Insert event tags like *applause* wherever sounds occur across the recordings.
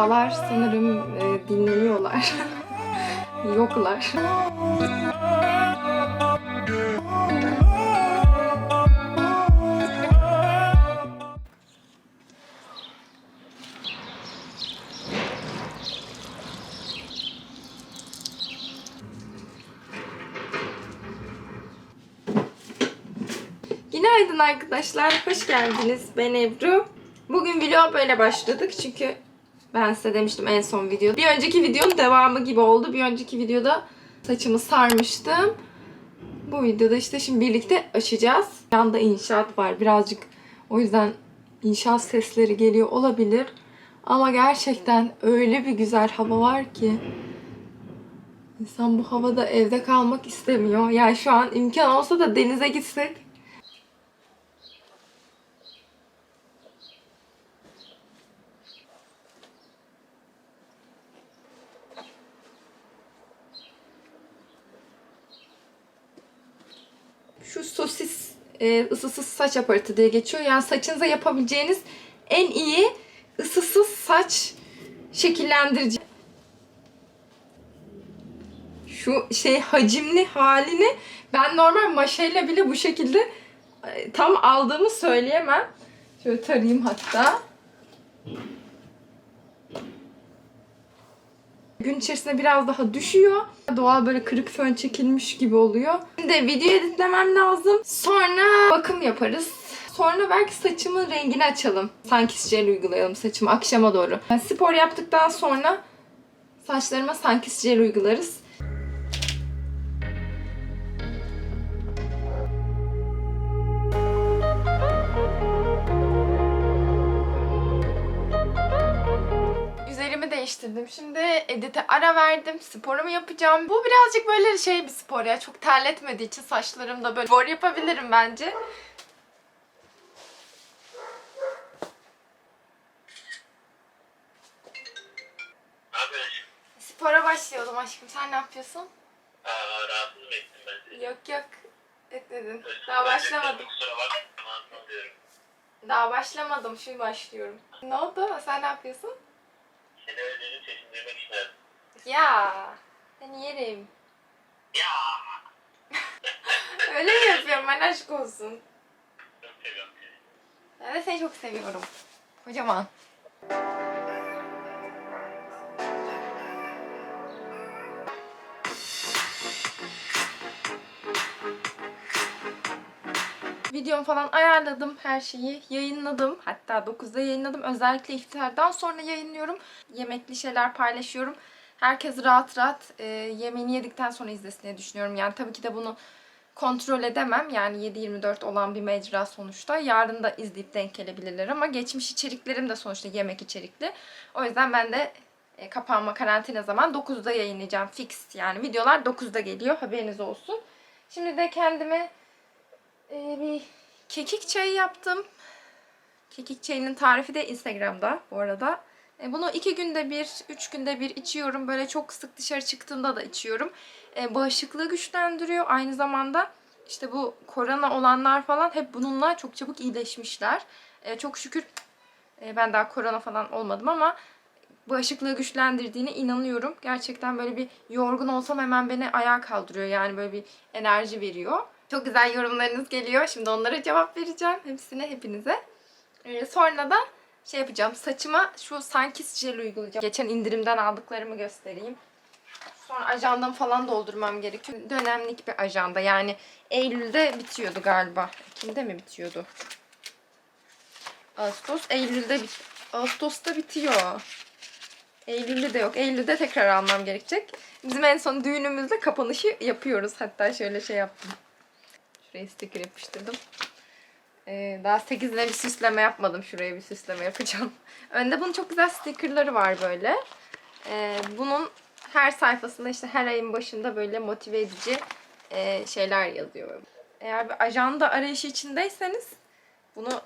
akrabalar sanırım e, dinleniyorlar. *laughs* Yoklar. Günaydın arkadaşlar, hoş geldiniz. Ben Ebru. Bugün vlog böyle başladık çünkü ben size demiştim en son video. Bir önceki videonun devamı gibi oldu. Bir önceki videoda saçımı sarmıştım. Bu videoda işte şimdi birlikte açacağız. Yanda inşaat var birazcık. O yüzden inşaat sesleri geliyor olabilir. Ama gerçekten öyle bir güzel hava var ki. İnsan bu havada evde kalmak istemiyor. Yani şu an imkan olsa da denize gitsek şu sosis e, ısısız saç aparatı diye geçiyor. Yani saçınıza yapabileceğiniz en iyi ısısız saç şekillendirici. Şu şey hacimli halini ben normal maşayla bile bu şekilde e, tam aldığımı söyleyemem. Şöyle tarayayım hatta. Gün içerisinde biraz daha düşüyor. Doğal böyle kırık fön çekilmiş gibi oluyor. Şimdi video editlemem lazım. Sonra bakım yaparız. Sonra belki saçımın rengini açalım. Sanki jel uygulayalım saçıma akşama doğru. Yani spor yaptıktan sonra saçlarıma sanki jel uygularız. Değiştirdim. Şimdi edite ara verdim. Sporumu yapacağım. Bu birazcık böyle şey bir spor ya. Çok terletmediği için saçlarımda böyle spor yapabilirim bence. Spora başlıyordum aşkım. Sen ne yapıyorsun? Aa, rahatsız mı ettim ben? Yok yok. Etmedin. Daha başlamadım. Daha başlamadım. Şimdi başlıyorum. Ne oldu? Sen ne yapıyorsun? Seni özledim sesini duymak. Ya. Ben yerim. Ya. *laughs* Öyle mi yapıyorum? Ben aşk olsun. Çok seviyorum seni. Ben de seni çok seviyorum. Kocaman. Videomu falan ayarladım her şeyi. Yayınladım. Hatta 9'da yayınladım. Özellikle iftardan sonra yayınlıyorum. Yemekli şeyler paylaşıyorum. Herkes rahat rahat e, yemeğini yedikten sonra izlesin diye düşünüyorum. Yani tabii ki de bunu kontrol edemem. Yani 7-24 olan bir mecra sonuçta. Yarın da izleyip denk gelebilirler ama geçmiş içeriklerim de sonuçta yemek içerikli. O yüzden ben de e, kapanma karantina zaman 9'da yayınlayacağım fix. Yani videolar 9'da geliyor haberiniz olsun. Şimdi de kendime e, bir kekik çayı yaptım. Kekik çayının tarifi de Instagram'da bu arada. E, Bunu iki günde bir, üç günde bir içiyorum. Böyle çok sık dışarı çıktığımda da içiyorum. E, Bağışıklığı güçlendiriyor. Aynı zamanda işte bu korona olanlar falan hep bununla çok çabuk iyileşmişler. E, Çok şükür e, ben daha korona falan olmadım ama bağışıklığı güçlendirdiğine inanıyorum. Gerçekten böyle bir yorgun olsam hemen beni ayağa kaldırıyor. Yani böyle bir enerji veriyor. Çok güzel yorumlarınız geliyor. Şimdi onlara cevap vereceğim. Hepsine, hepinize. Ee, sonra da şey yapacağım. Saçıma şu Sunkist jel uygulayacağım. Geçen indirimden aldıklarımı göstereyim. Sonra ajandamı falan doldurmam gerekiyor. Dönemlik bir ajanda. Yani Eylül'de bitiyordu galiba. Ekim'de mi bitiyordu? Ağustos. Eylül'de bit Ağustos'ta bitiyor. Eylül'de de yok. Eylül'de tekrar almam gerekecek. Bizim en son düğünümüzde kapanışı yapıyoruz. Hatta şöyle şey yaptım. Şuraya sticker yapıştırdım. Ee, daha 8'ine bir süsleme yapmadım. Şuraya bir süsleme yapacağım. *laughs* Önde bunun çok güzel stickerları var böyle. Ee, bunun her sayfasında işte her ayın başında böyle motive edici e, şeyler yazıyor. Eğer bir ajanda arayışı içindeyseniz bunu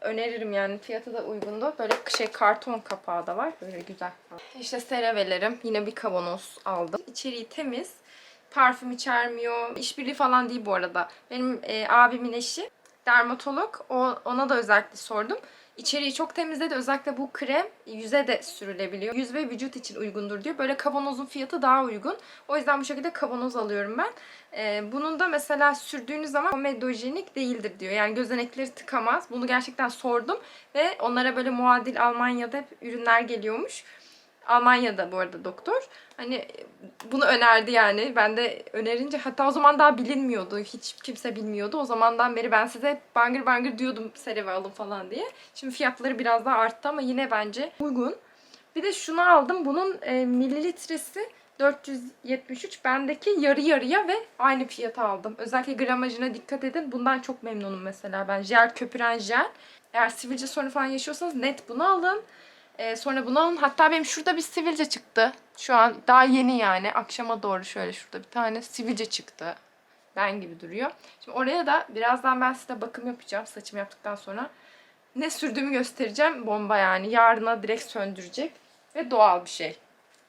öneririm yani fiyatı da uygundu. Böyle şey karton kapağı da var. Böyle güzel. İşte CeraVe'lerim. Yine bir kavanoz aldım. İçeriği temiz. Parfüm içermiyor. İşbirliği falan değil bu arada. Benim e, abimin eşi dermatolog. O, ona da özellikle sordum. İçeriği çok temizledi. Özellikle bu krem yüze de sürülebiliyor. Yüz ve vücut için uygundur diyor. Böyle kavanozun fiyatı daha uygun. O yüzden bu şekilde kavanoz alıyorum ben. Ee, bunun da mesela sürdüğünüz zaman komedojenik değildir diyor. Yani gözenekleri tıkamaz. Bunu gerçekten sordum. Ve onlara böyle muadil Almanya'da hep ürünler geliyormuş. Almanya'da bu arada doktor. Hani bunu önerdi yani. Ben de önerince hatta o zaman daha bilinmiyordu. Hiç kimse bilmiyordu. O zamandan beri ben size bangır bangır diyordum Cerave alın falan diye. Şimdi fiyatları biraz daha arttı ama yine bence uygun. Bir de şunu aldım. Bunun e, mililitresi 473. Bendeki yarı yarıya ve aynı fiyata aldım. Özellikle gramajına dikkat edin. Bundan çok memnunum mesela ben. Jel köpüren jel. Eğer sivilce sorunu falan yaşıyorsanız net bunu alın. Ee, sonra bunu alın. Hatta benim şurada bir sivilce çıktı. Şu an daha yeni yani. Akşama doğru şöyle şurada bir tane sivilce çıktı. Ben gibi duruyor. Şimdi oraya da birazdan ben size bakım yapacağım. Saçımı yaptıktan sonra. Ne sürdüğümü göstereceğim. Bomba yani. Yarına direkt söndürecek. Ve doğal bir şey.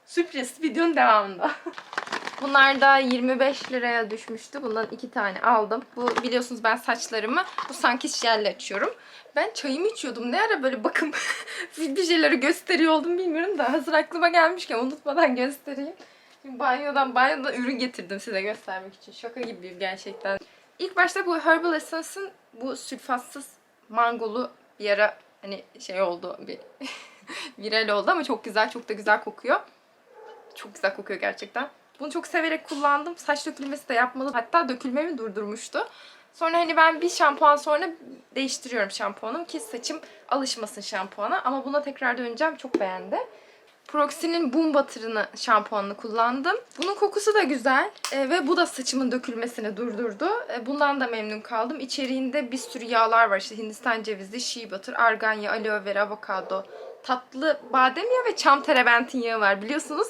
Sürpriz videonun devamında. *laughs* Bunlar da 25 liraya düşmüştü. Bundan iki tane aldım. Bu biliyorsunuz ben saçlarımı bu sanki jelle açıyorum. Ben çayımı içiyordum. Ne ara böyle bakım *laughs* bir şeyleri gösteriyor oldum bilmiyorum da hazır aklıma gelmişken unutmadan göstereyim. Şimdi banyodan banyodan ürün getirdim size göstermek için. Şaka gibiyim gerçekten. İlk başta bu Herbal Essence'ın bu sülfatsız mangolu bir ara hani şey oldu bir *laughs* viral oldu ama çok güzel çok da güzel kokuyor. Çok güzel kokuyor gerçekten. Bunu çok severek kullandım. Saç dökülmesi de yapmadı. Hatta dökülmemi durdurmuştu. Sonra hani ben bir şampuan sonra değiştiriyorum şampuanım ki saçım alışmasın şampuana. Ama buna tekrar döneceğim. Çok beğendi. Proxy'nin Boom Butter'ını şampuanını kullandım. Bunun kokusu da güzel e, ve bu da saçımın dökülmesini durdurdu. E, bundan da memnun kaldım. İçeriğinde bir sürü yağlar var. İşte Hindistan cevizi, shea butter, argan yağı, aloe vera, avokado, tatlı badem yağı ve çam terebentin yağı var biliyorsunuz.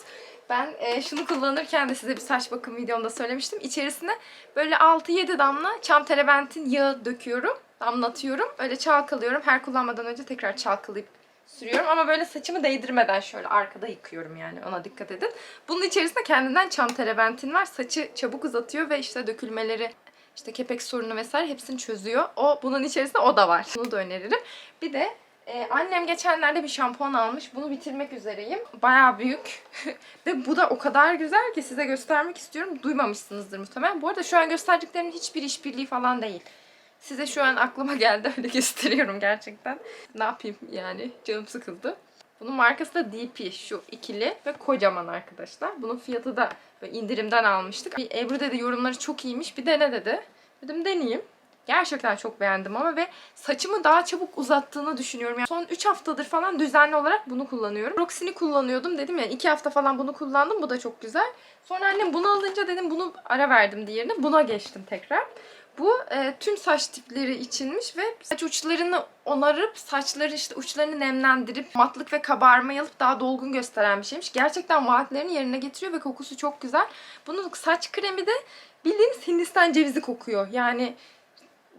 Ben e, şunu kullanırken de size bir saç bakım videomda söylemiştim. İçerisine böyle 6-7 damla çam terebentin yağı döküyorum, damlatıyorum. Öyle çalkalıyorum. Her kullanmadan önce tekrar çalkalayıp sürüyorum. Ama böyle saçımı değdirmeden şöyle arkada yıkıyorum yani ona dikkat edin. Bunun içerisinde kendinden çam terebentin var. Saçı çabuk uzatıyor ve işte dökülmeleri işte kepek sorunu vesaire hepsini çözüyor. O bunun içerisinde o da var. Bunu da öneririm. Bir de ee, annem geçenlerde bir şampuan almış. Bunu bitirmek üzereyim. Bayağı büyük. *laughs* Ve bu da o kadar güzel ki size göstermek istiyorum. Duymamışsınızdır muhtemelen. Bu arada şu an gösterdiklerimin hiçbir işbirliği falan değil. Size şu an aklıma *laughs* geldi öyle gösteriyorum gerçekten. Ne yapayım yani canım sıkıldı. Bunun markası da DP şu ikili ve kocaman arkadaşlar. Bunun fiyatı da indirimden almıştık. Ebru dedi yorumları çok iyiymiş bir dene dedi. Dedim deneyeyim. Gerçekten çok beğendim ama ve saçımı daha çabuk uzattığını düşünüyorum. Yani son 3 haftadır falan düzenli olarak bunu kullanıyorum. Roxy'ni kullanıyordum dedim ya 2 hafta falan bunu kullandım. Bu da çok güzel. Sonra annem bunu alınca dedim bunu ara verdim diğerine. Buna geçtim tekrar. Bu e, tüm saç tipleri içinmiş ve saç uçlarını onarıp saçları işte uçlarını nemlendirip matlık ve kabarma alıp daha dolgun gösteren bir şeymiş. Gerçekten vaatlerini yerine getiriyor ve kokusu çok güzel. Bunun saç kremi de bildiğiniz Hindistan cevizi kokuyor. Yani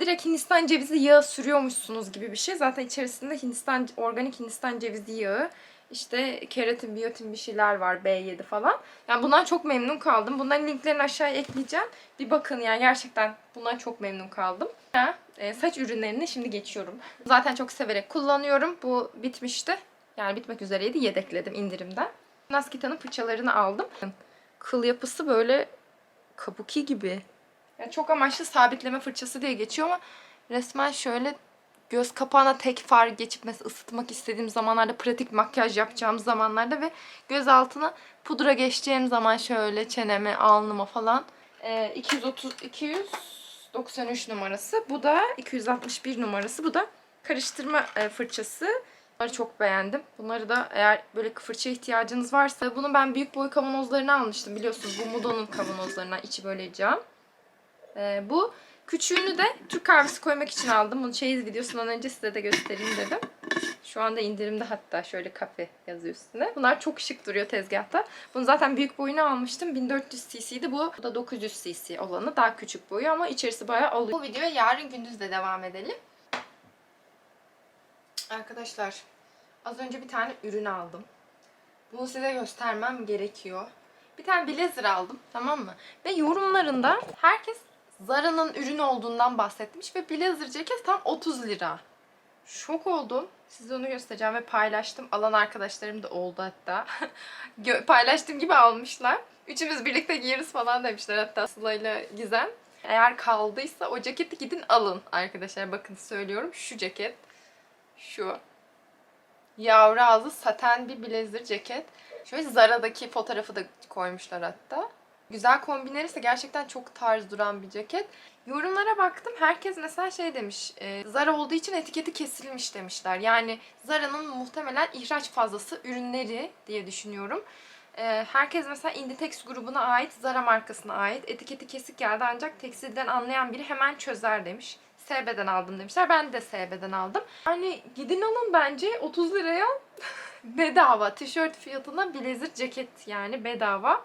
direkt Hindistan cevizi yağı sürüyormuşsunuz gibi bir şey. Zaten içerisinde Hindistan organik Hindistan cevizi yağı, işte keratin, biyotin bir şeyler var B7 falan. Yani bundan çok memnun kaldım. Bunların linklerini aşağıya ekleyeceğim. Bir bakın yani gerçekten bundan çok memnun kaldım. Ha, e, saç ürünlerini şimdi geçiyorum. Zaten çok severek kullanıyorum. Bu bitmişti. Yani bitmek üzereydi. Yedekledim indirimden. Naskita'nın fırçalarını aldım. Kıl yapısı böyle kabuki gibi. Yani çok amaçlı sabitleme fırçası diye geçiyor ama resmen şöyle göz kapağına tek far geçip mesela ısıtmak istediğim zamanlarda pratik makyaj yapacağım zamanlarda ve göz altına pudra geçeceğim zaman şöyle çeneme, alnıma falan e, 230 293 numarası. Bu da 261 numarası. Bu da karıştırma e, fırçası. Bunları çok beğendim. Bunları da eğer böyle fırça ihtiyacınız varsa bunu ben büyük boy kavanozlarını almıştım. Biliyorsunuz bu Mudo'nun kavanozlarından içi böyle cam. Ee, bu küçüğünü de Türk kahvesi koymak için aldım. Bunu çeyiz videosundan önce size de göstereyim dedim. Şu anda indirimde hatta şöyle kafe yazıyor üstünde. Bunlar çok şık duruyor tezgahta. Bunu zaten büyük boyunu almıştım. 1400 cc'di. Bu da 900 cc olanı. Daha küçük boyu ama içerisi bayağı alıyor. Bu videoya yarın gündüz de devam edelim. Arkadaşlar az önce bir tane ürün aldım. Bunu size göstermem gerekiyor. Bir tane blazer aldım tamam mı? Ve yorumlarında herkes Zara'nın ürün olduğundan bahsetmiş ve blazer ceket tam 30 lira. Şok oldum. Size onu göstereceğim ve paylaştım. Alan arkadaşlarım da oldu hatta. *laughs* Paylaştığım gibi almışlar. Üçümüz birlikte giyeriz falan demişler hatta Sıla ile Gizem. Eğer kaldıysa o ceketi gidin alın arkadaşlar. Bakın söylüyorum şu ceket. Şu. Yavru ağzı saten bir blazer ceket. Şöyle Zara'daki fotoğrafı da koymuşlar hatta. Güzel kombinlerse gerçekten çok tarz duran bir ceket. Yorumlara baktım. Herkes mesela şey demiş. E, Zara olduğu için etiketi kesilmiş demişler. Yani Zara'nın muhtemelen ihraç fazlası ürünleri diye düşünüyorum. E, herkes mesela Inditex grubuna ait, Zara markasına ait. Etiketi kesik geldi ancak tekstilden anlayan biri hemen çözer demiş. SB'den aldım demişler. Ben de SB'den aldım. Yani gidin alın bence 30 liraya bedava. Tişört fiyatına blazer ceket yani bedava.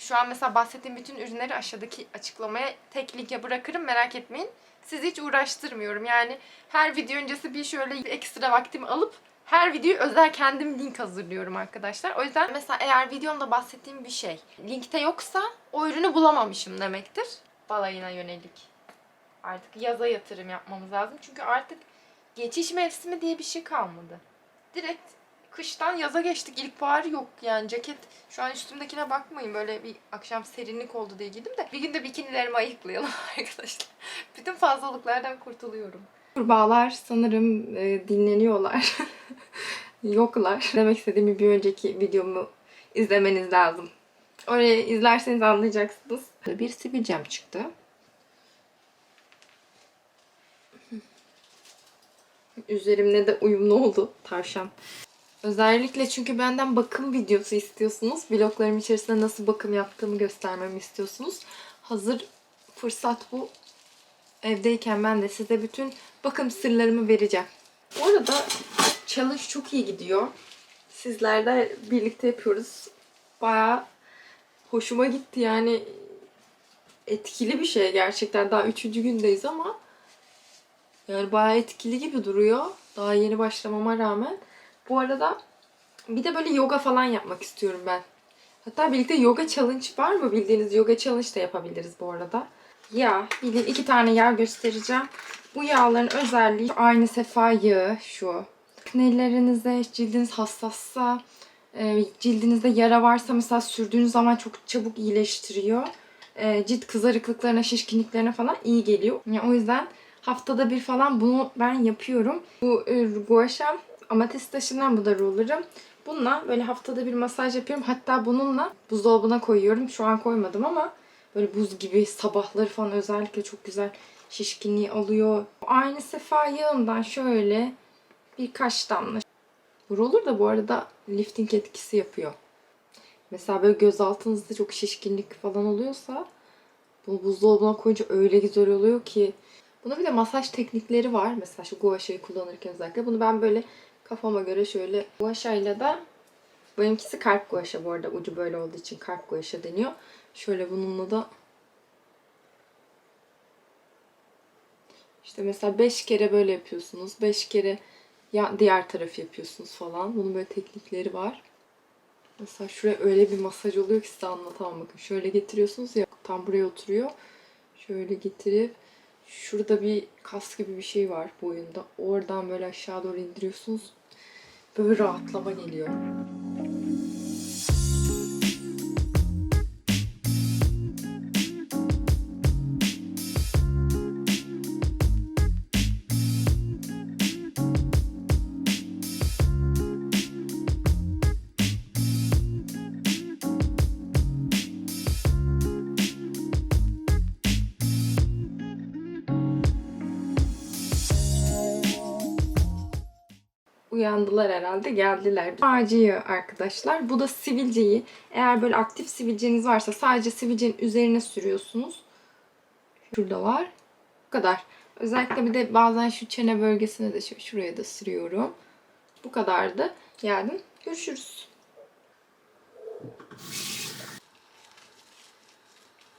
Şu an mesela bahsettiğim bütün ürünleri aşağıdaki açıklamaya tek linke bırakırım merak etmeyin. Sizi hiç uğraştırmıyorum. Yani her video öncesi bir şöyle ekstra vaktimi alıp her videoyu özel kendim link hazırlıyorum arkadaşlar. O yüzden mesela eğer videomda bahsettiğim bir şey linkte yoksa o ürünü bulamamışım demektir. Balayına yönelik. Artık yaza yatırım yapmamız lazım. Çünkü artık geçiş mevsimi diye bir şey kalmadı. Direkt kıştan yaza geçtik. İlkbahar yok yani ceket. Şu an üstümdekine bakmayın. Böyle bir akşam serinlik oldu diye giydim de. Bir gün de bikinilerimi ayıklayalım *laughs* arkadaşlar. Bütün fazlalıklardan kurtuluyorum. Kurbağalar sanırım e, dinleniyorlar. *laughs* Yoklar. Demek istediğimi bir önceki videomu izlemeniz lazım. Orayı izlerseniz anlayacaksınız. Bir sivilcem çıktı. Üzerimle de uyumlu oldu tavşan. Özellikle çünkü benden bakım videosu istiyorsunuz. Vloglarım içerisinde nasıl bakım yaptığımı göstermemi istiyorsunuz. Hazır fırsat bu. Evdeyken ben de size bütün bakım sırlarımı vereceğim. Bu arada challenge çok iyi gidiyor. Sizlerle birlikte yapıyoruz. Bayağı hoşuma gitti yani. Etkili bir şey gerçekten. Daha üçüncü gündeyiz ama yani bayağı etkili gibi duruyor. Daha yeni başlamama rağmen. Bu arada bir de böyle yoga falan yapmak istiyorum ben. Hatta birlikte yoga challenge var mı? Bildiğiniz yoga challenge da yapabiliriz bu arada. Yağ. Bildiğin iki tane yağ göstereceğim. Bu yağların özelliği aynı sefa yağı şu. Nelerinizde cildiniz hassassa, e, cildinizde yara varsa mesela sürdüğünüz zaman çok çabuk iyileştiriyor. E, Cilt kızarıklıklarına, şişkinliklerine falan iyi geliyor. Yani o yüzden haftada bir falan bunu ben yapıyorum. Bu e, gua sha amatist taşından bu da roller'ım. Bununla böyle haftada bir masaj yapıyorum. Hatta bununla buzdolabına koyuyorum. Şu an koymadım ama böyle buz gibi sabahları falan özellikle çok güzel şişkinliği alıyor. Aynı sefa yağından şöyle birkaç damla. Bu roller da bu arada lifting etkisi yapıyor. Mesela böyle göz altınızda çok şişkinlik falan oluyorsa bu buzdolabına koyunca öyle güzel oluyor ki Buna bir de masaj teknikleri var. Mesela şu gua sha'yı kullanırken özellikle. Bunu ben böyle kafama göre şöyle gua sha'yla da benimkisi kalp gua sha bu arada. Ucu böyle olduğu için kalp gua sha deniyor. Şöyle bununla da işte mesela 5 kere böyle yapıyorsunuz. 5 kere ya diğer tarafı yapıyorsunuz falan. Bunun böyle teknikleri var. Mesela şuraya öyle bir masaj oluyor ki size anlatamam bakın. Şöyle getiriyorsunuz ya tam buraya oturuyor. Şöyle getirip Şurada bir kas gibi bir şey var boyunda. Oradan böyle aşağı doğru indiriyorsunuz. Böyle rahatlama geliyor. Uyandılar herhalde geldiler. Ağacıyı arkadaşlar. Bu da sivilceyi. Eğer böyle aktif sivilceniz varsa sadece sivilcenin üzerine sürüyorsunuz. Şurada var. Bu kadar. Özellikle bir de bazen şu çene bölgesine de şuraya da sürüyorum. Bu kadardı. Geldim. Görüşürüz.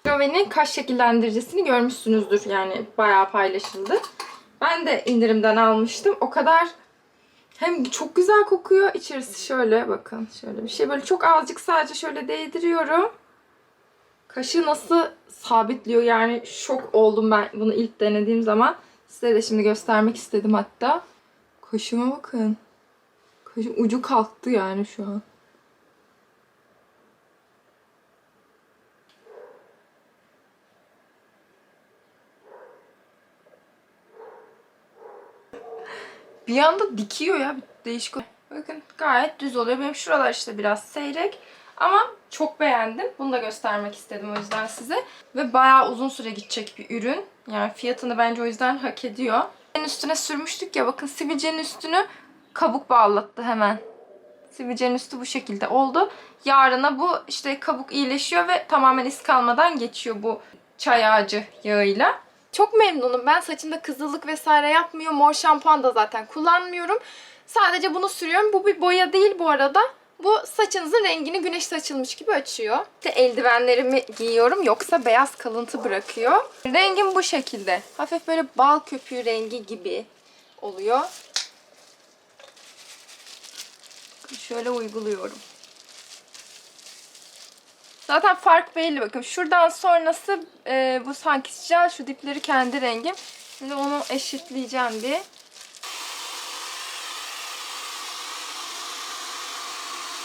Joven'in kaş şekillendiricisini görmüşsünüzdür. Yani bayağı paylaşıldı. Ben de indirimden almıştım. O kadar hem çok güzel kokuyor. İçerisi şöyle bakın. Şöyle bir şey. Böyle çok azıcık sadece şöyle değdiriyorum. Kaşı nasıl sabitliyor yani şok oldum ben bunu ilk denediğim zaman. Size de şimdi göstermek istedim hatta. Kaşıma bakın. Kaşım ucu kalktı yani şu an. Bir anda dikiyor ya değişik. Bakın gayet düz oluyor. Benim şuralar işte biraz seyrek. Ama çok beğendim. Bunu da göstermek istedim o yüzden size. Ve bayağı uzun süre gidecek bir ürün. Yani fiyatını bence o yüzden hak ediyor. En üstüne sürmüştük ya bakın sivilcenin üstünü kabuk bağlattı hemen. Sivilcenin üstü bu şekilde oldu. Yarına bu işte kabuk iyileşiyor ve tamamen iz kalmadan geçiyor bu çay ağacı yağıyla. Çok memnunum. Ben saçımda kızıllık vesaire yapmıyor. Mor şampuan da zaten kullanmıyorum. Sadece bunu sürüyorum. Bu bir boya değil bu arada. Bu saçınızın rengini güneş saçılmış gibi açıyor. İşte eldivenlerimi giyiyorum yoksa beyaz kalıntı bırakıyor. Rengim bu şekilde. Hafif böyle bal köpüğü rengi gibi oluyor. Şöyle uyguluyorum. Zaten fark belli bakın. Şuradan sonrası e, bu sanki jel şu dipleri kendi rengim. Şimdi onu eşitleyeceğim bir.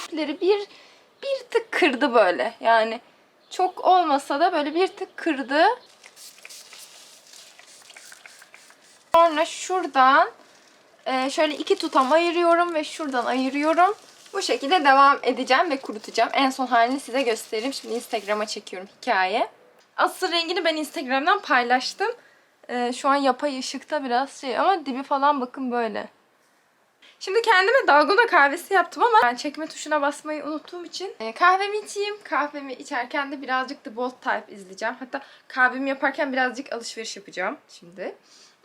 Dipleri bir bir tık kırdı böyle. Yani çok olmasa da böyle bir tık kırdı. Sonra şuradan e, şöyle iki tutam ayırıyorum ve şuradan ayırıyorum. Bu şekilde devam edeceğim ve kurutacağım. En son halini size göstereyim. Şimdi Instagram'a çekiyorum hikaye. Asıl rengini ben Instagram'dan paylaştım. Ee, şu an yapay ışıkta biraz şey ama dibi falan bakın böyle. Şimdi kendime dalgona kahvesi yaptım ama ben çekme tuşuna basmayı unuttuğum için e, kahvemi içeyim. Kahvemi içerken de birazcık The Bold Type izleyeceğim. Hatta kahvemi yaparken birazcık alışveriş yapacağım şimdi.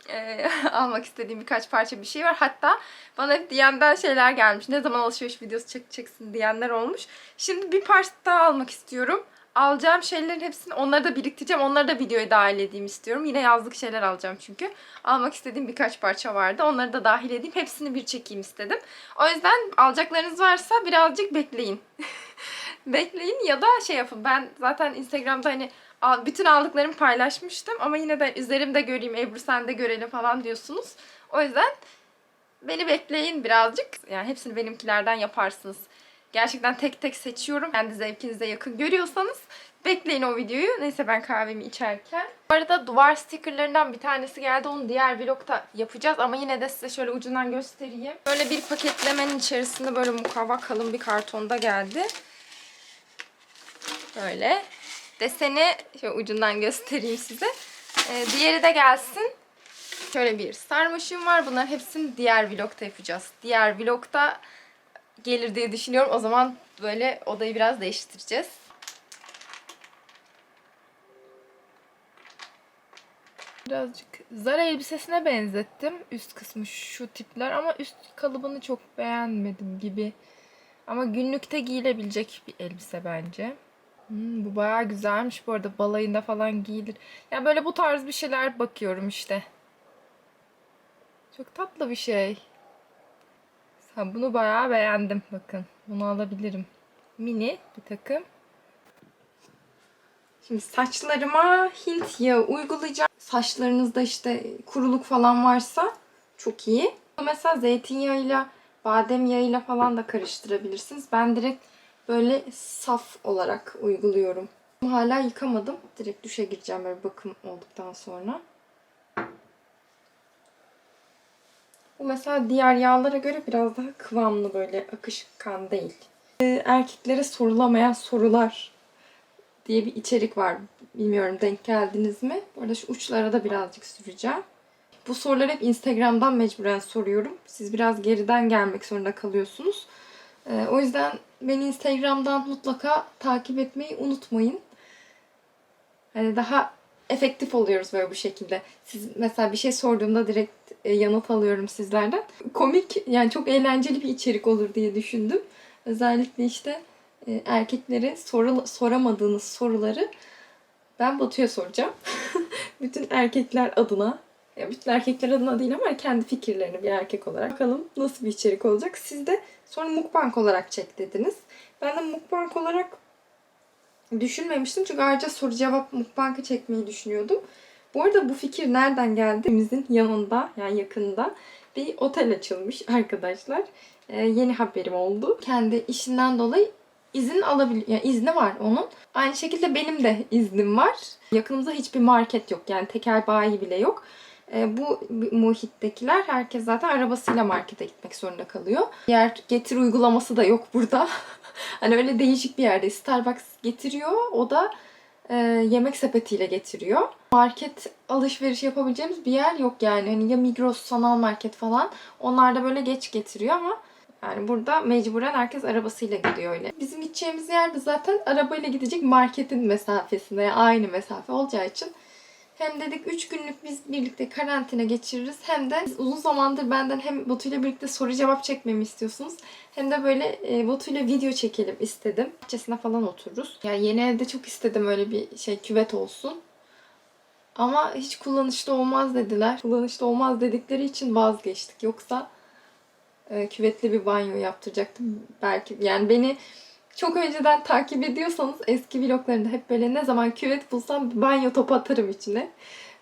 E, *laughs* almak istediğim birkaç parça bir şey var. Hatta bana hep DM'den şeyler gelmiş. Ne zaman alışveriş videosu çekeceksin diyenler olmuş. Şimdi bir parça daha almak istiyorum. Alacağım şeylerin hepsini onları da biriktireceğim. Onları da videoya dahil edeyim istiyorum. Yine yazlık şeyler alacağım çünkü. Almak istediğim birkaç parça vardı. Onları da dahil edeyim. Hepsini bir çekeyim istedim. O yüzden alacaklarınız varsa birazcık bekleyin. *laughs* bekleyin ya da şey yapın. Ben zaten Instagram'da hani bütün aldıklarımı paylaşmıştım. Ama yine de üzerimde göreyim, Ebru sen de görelim falan diyorsunuz. O yüzden beni bekleyin birazcık. Yani hepsini benimkilerden yaparsınız. Gerçekten tek tek seçiyorum. Kendi zevkinize yakın görüyorsanız bekleyin o videoyu. Neyse ben kahvemi içerken. Bu arada duvar stickerlarından bir tanesi geldi. Onu diğer vlogta yapacağız ama yine de size şöyle ucundan göstereyim. Böyle bir paketlemenin içerisinde böyle mukavva kalın bir kartonda geldi. Böyle. Deseni şöyle ucundan göstereyim size. Ee, diğeri de gelsin. Şöyle bir sarmaşım var. Bunların hepsini diğer vlogta yapacağız. Diğer vlogta gelir diye düşünüyorum. O zaman böyle odayı biraz değiştireceğiz. Birazcık Zara elbisesine benzettim üst kısmı şu tipler ama üst kalıbını çok beğenmedim gibi. Ama günlükte giyilebilecek bir elbise bence. Hmm, bu bayağı güzelmiş bu arada balayında falan giyilir. Ya böyle bu tarz bir şeyler bakıyorum işte. Çok tatlı bir şey. Ha, bunu bayağı beğendim. Bakın bunu alabilirim. Mini bir takım. Şimdi saçlarıma Hint yağı uygulayacağım. Saçlarınızda işte kuruluk falan varsa çok iyi. Mesela zeytinyağıyla, badem yağıyla falan da karıştırabilirsiniz. Ben direkt böyle saf olarak uyguluyorum. Hala yıkamadım. Direkt duşa gireceğim böyle bakım olduktan sonra. Bu mesela diğer yağlara göre biraz daha kıvamlı böyle akışkan değil. Ee, erkeklere sorulamayan sorular diye bir içerik var. Bilmiyorum denk geldiniz mi? Bu arada şu uçlara da birazcık süreceğim. Bu soruları hep Instagram'dan mecburen soruyorum. Siz biraz geriden gelmek zorunda kalıyorsunuz. Ee, o yüzden beni Instagram'dan mutlaka takip etmeyi unutmayın. Hani daha efektif oluyoruz böyle bu şekilde. Siz mesela bir şey sorduğumda direkt e, yanıt alıyorum sizlerden. Komik yani çok eğlenceli bir içerik olur diye düşündüm. Özellikle işte e, erkeklere soru, soramadığınız soruları ben Batu'ya soracağım. *laughs* bütün erkekler adına. Ya bütün erkekler adına değil ama kendi fikirlerini bir erkek olarak. Bakalım nasıl bir içerik olacak. Siz de sonra mukbang olarak çek dediniz. Ben de mukbang olarak düşünmemiştim. Çünkü ayrıca soru cevap mukbang'ı çekmeyi düşünüyordum. Bu arada bu fikir nereden geldi? Evimizin yanında yani yakında bir otel açılmış *laughs* arkadaşlar. Ee, yeni haberim oldu. Kendi işinden dolayı izin alabiliyor. Yani izni var onun. Aynı şekilde benim de iznim var. Yakınımızda hiçbir market yok. Yani tekel bayi bile yok. Ee, bu muhittekiler herkes zaten arabasıyla markete gitmek zorunda kalıyor. Diğer getir uygulaması da yok burada. *laughs* hani öyle değişik bir yerde. Starbucks getiriyor. O da e, yemek sepetiyle getiriyor. Market alışveriş yapabileceğimiz bir yer yok yani. Hani ya Migros, sanal market falan. Onlar da böyle geç getiriyor ama yani burada mecburen herkes arabasıyla gidiyor öyle. Bizim gideceğimiz yerde zaten arabayla gidecek marketin mesafesinde yani aynı mesafe olacağı için hem dedik 3 günlük biz birlikte karantina geçiririz hem de uzun zamandır benden hem Batu ile birlikte soru cevap çekmemi istiyorsunuz hem de böyle e, Batu ile video çekelim istedim. Bahçesine falan otururuz. Yani yeni evde çok istedim öyle bir şey küvet olsun. Ama hiç kullanışlı olmaz dediler. Kullanışlı olmaz dedikleri için vazgeçtik. Yoksa e, küvetli bir banyo yaptıracaktım. Belki yani beni çok önceden takip ediyorsanız eski vloglarında hep böyle ne zaman küvet bulsam banyo topu atarım içine.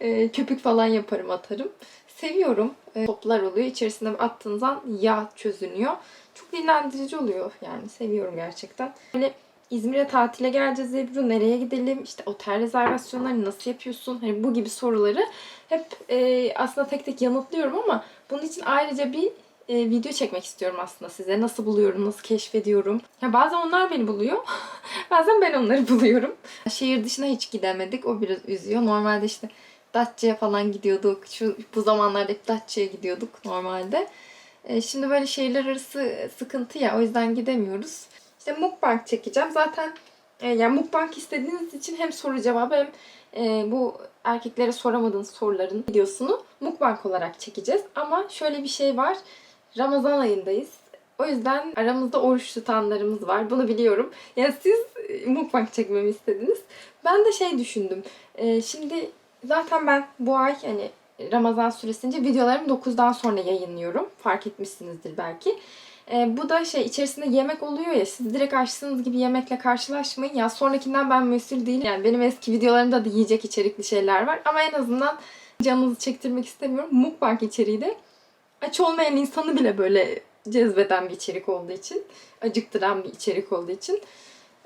E, köpük falan yaparım atarım. Seviyorum. E, toplar oluyor. İçerisine attığınız an yağ çözünüyor. Çok dinlendirici oluyor yani. Seviyorum gerçekten. Böyle İzmir'e tatile geleceğiz Ebru. Nereye gidelim? İşte otel rezervasyonları nasıl yapıyorsun? Hani bu gibi soruları hep e, aslında tek tek yanıtlıyorum ama bunun için ayrıca bir e, video çekmek istiyorum aslında size. Nasıl buluyorum, nasıl keşfediyorum. Ya bazen onlar beni buluyor. *laughs* bazen ben onları *laughs* buluyorum. Şehir dışına hiç gidemedik. O biraz üzüyor. Normalde işte Datça'ya falan gidiyorduk. Şu bu zamanlarda hep Datça'ya gidiyorduk normalde. E, şimdi böyle şehirler arası sıkıntı ya. O yüzden gidemiyoruz. İşte mukbang çekeceğim. Zaten e, yani mukbang istediğiniz için hem soru cevabı hem e, bu erkeklere soramadığınız soruların videosunu mukbang olarak çekeceğiz. Ama şöyle bir şey var. Ramazan ayındayız. O yüzden aramızda oruç tutanlarımız var. Bunu biliyorum. Yani siz mukbang çekmemi istediniz. Ben de şey düşündüm. E, şimdi zaten ben bu ay hani Ramazan süresince videolarımı 9'dan sonra yayınlıyorum. Fark etmişsinizdir belki. E, bu da şey içerisinde yemek oluyor ya siz direkt açtığınız gibi yemekle karşılaşmayın. Ya sonrakinden ben mesul değilim. Yani benim eski videolarımda da yiyecek içerikli şeyler var. Ama en azından canınızı çektirmek istemiyorum. Mukbang içeriği de aç olmayan insanı bile böyle cezbeden bir içerik olduğu için. Acıktıran bir içerik olduğu için.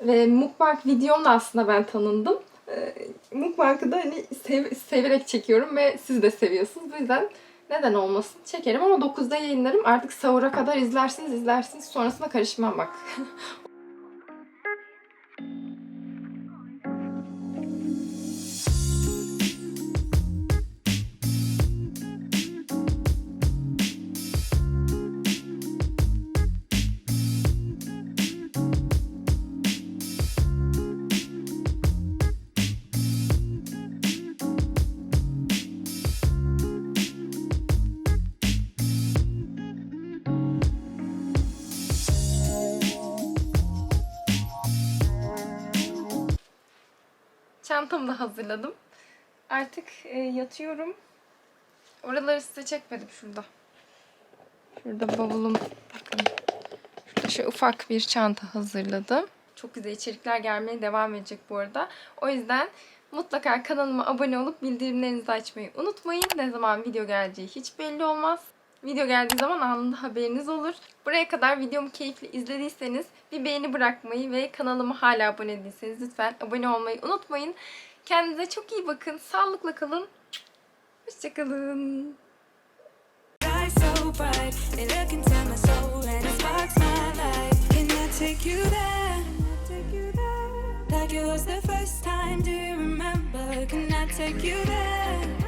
Ve mukbang videomda aslında ben tanındım. E, mukbang'ı da hani sev- severek çekiyorum ve siz de seviyorsunuz. Bu yüzden neden olmasın çekerim ama 9'da yayınlarım. Artık sahura kadar izlersiniz izlersiniz. Sonrasında karışmam bak. *laughs* Çantamı da hazırladım. Artık e, yatıyorum. Oraları size çekmedim şurada. Şurada bavulum. Bakın. Şurada şöyle ufak bir çanta hazırladım. Çok güzel içerikler gelmeye devam edecek bu arada. O yüzden mutlaka kanalıma abone olup bildirimlerinizi açmayı unutmayın. Ne zaman video geleceği hiç belli olmaz. Video geldiği zaman anında haberiniz olur. Buraya kadar videomu keyifli izlediyseniz bir beğeni bırakmayı ve kanalıma hala abone değilseniz lütfen abone olmayı unutmayın. Kendinize çok iyi bakın. Sağlıkla kalın. Hoşçakalın. Take? Like it was the first time. Do you remember? Can I take you there?